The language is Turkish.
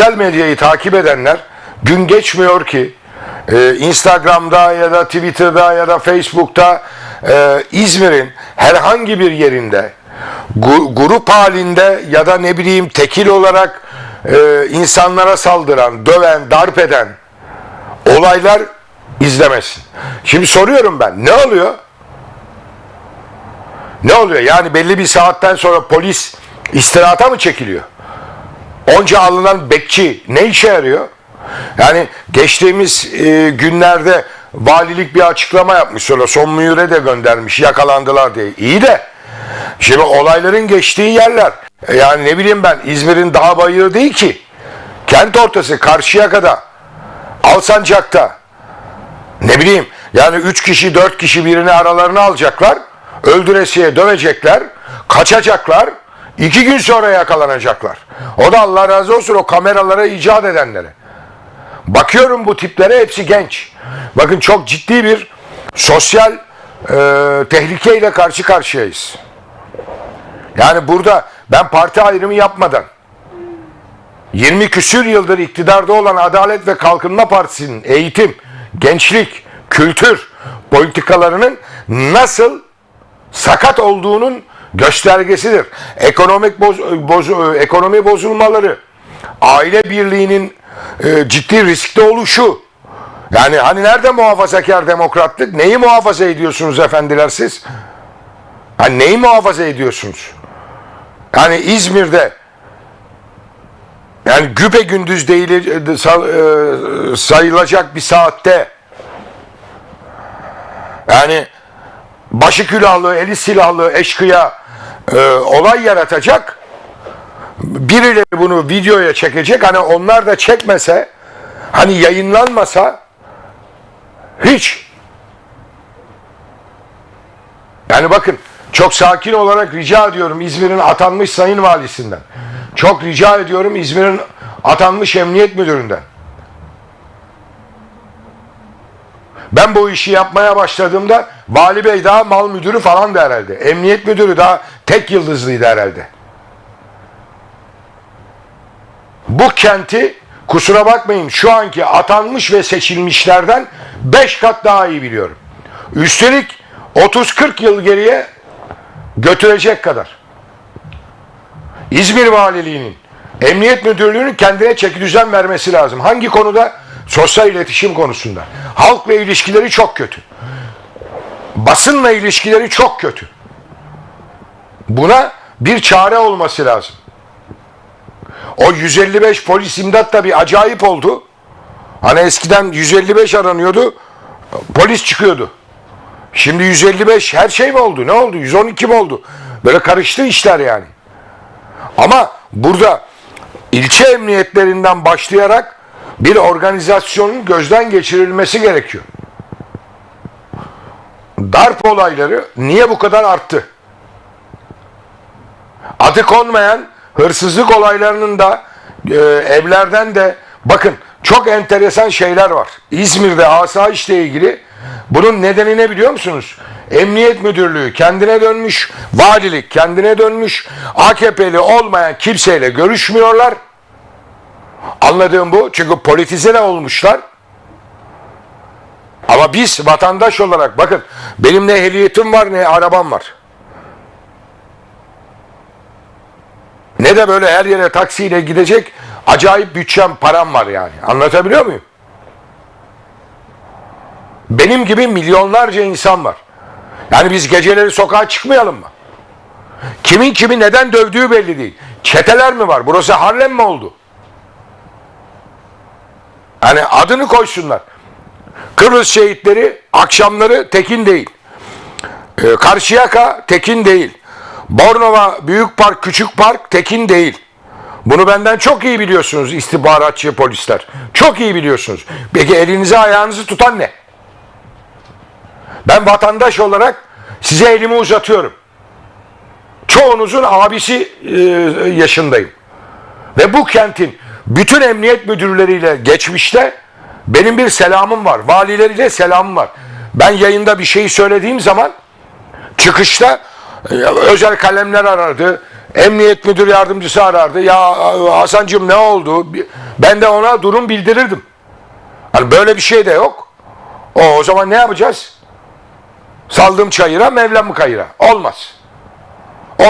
sosyal medyayı takip edenler gün geçmiyor ki e, Instagram'da ya da Twitter'da ya da Facebook'ta e, İzmir'in herhangi bir yerinde gu- grup halinde ya da ne bileyim tekil olarak e, insanlara saldıran, döven, darp eden olaylar izlemesin. Şimdi soruyorum ben ne oluyor? Ne oluyor? Yani belli bir saatten sonra polis istirahata mı çekiliyor? Onca alınan bekçi ne işe yarıyor? Yani geçtiğimiz e, günlerde valilik bir açıklama yapmış. Sonra son mühüre de göndermiş yakalandılar diye. İyi de şimdi olayların geçtiği yerler. E, yani ne bileyim ben İzmir'in dağ bayırı değil ki. Kent ortası Karşıyaka'da Alsancak'ta. Ne bileyim yani üç kişi dört kişi birini aralarına alacaklar. Öldüresiye dövecekler. Kaçacaklar iki gün sonra yakalanacaklar. O da Allah razı olsun o kameralara icat edenlere bakıyorum bu tiplere hepsi genç. Bakın çok ciddi bir sosyal e, tehlikeyle karşı karşıyayız. Yani burada ben parti ayrımı yapmadan 20 küsür yıldır iktidarda olan Adalet ve Kalkınma Partisi'nin eğitim, gençlik, kültür politikalarının nasıl sakat olduğunun göstergesidir. Ekonomik boz, boz- ekonomi bozulmaları, aile birliğinin e, ciddi riskte oluşu. Yani hani nerede muhafazakar demokratlık? Neyi muhafaza ediyorsunuz efendiler siz? Hani neyi muhafaza ediyorsunuz? Yani İzmir'de yani güpe gündüz değil e, e, sayılacak bir saatte yani başı külahlı, eli silahlı, eşkıya e, olay yaratacak. Birileri bunu videoya çekecek. Hani onlar da çekmese, hani yayınlanmasa hiç. Yani bakın çok sakin olarak rica ediyorum İzmir'in atanmış sayın valisinden. Çok rica ediyorum İzmir'in atanmış emniyet müdüründen. Ben bu işi yapmaya başladığımda vali bey daha mal müdürü falan da herhalde. Emniyet müdürü daha tek yıldızlıydı herhalde. Bu kenti kusura bakmayın şu anki atanmış ve seçilmişlerden 5 kat daha iyi biliyorum. Üstelik 30-40 yıl geriye götürecek kadar. İzmir Valiliği'nin, Emniyet Müdürlüğü'nün kendine çeki düzen vermesi lazım. Hangi konuda? Sosyal iletişim konusunda. Halkla ilişkileri çok kötü. Basınla ilişkileri çok kötü. Buna bir çare olması lazım. O 155 polis imdat da bir acayip oldu. Hani eskiden 155 aranıyordu, polis çıkıyordu. Şimdi 155 her şey mi oldu? Ne oldu? 112 mi oldu? Böyle karıştı işler yani. Ama burada ilçe emniyetlerinden başlayarak bir organizasyonun gözden geçirilmesi gerekiyor. Darp olayları niye bu kadar arttı? Adı konmayan hırsızlık olaylarının da e, evlerden de bakın çok enteresan şeyler var. İzmir'de asayişle ilgili bunun nedeni ne biliyor musunuz? Emniyet Müdürlüğü kendine dönmüş, valilik kendine dönmüş, AKP'li olmayan kimseyle görüşmüyorlar. Anladığım bu. Çünkü politize de olmuşlar. Ama biz vatandaş olarak bakın benim ne ehliyetim var ne arabam var. Ne de böyle her yere taksiyle gidecek acayip bütçem param var yani. Anlatabiliyor muyum? Benim gibi milyonlarca insan var. Yani biz geceleri sokağa çıkmayalım mı? Kimin kimi neden dövdüğü belli değil. Çeteler mi var? Burası Harlem mi oldu? Hani adını koysunlar. Kıbrıs şehitleri akşamları tekin değil. Ee, Karşıyaka tekin değil. Bornova Büyük Park, Küçük Park tekin değil. Bunu benden çok iyi biliyorsunuz istihbaratçı polisler. Çok iyi biliyorsunuz. Peki elinize ayağınızı tutan ne? Ben vatandaş olarak size elimi uzatıyorum. Çoğunuzun abisi e, yaşındayım. Ve bu kentin bütün emniyet müdürleriyle geçmişte benim bir selamım var. Valileriyle selamım var. Ben yayında bir şey söylediğim zaman çıkışta özel kalemler arardı. Emniyet müdür yardımcısı arardı. Ya Hasan'cığım ne oldu? Ben de ona durum bildirirdim. Hani böyle bir şey de yok. O, o zaman ne yapacağız? Saldım çayıra, Mevlam mı kayıra? Olmaz.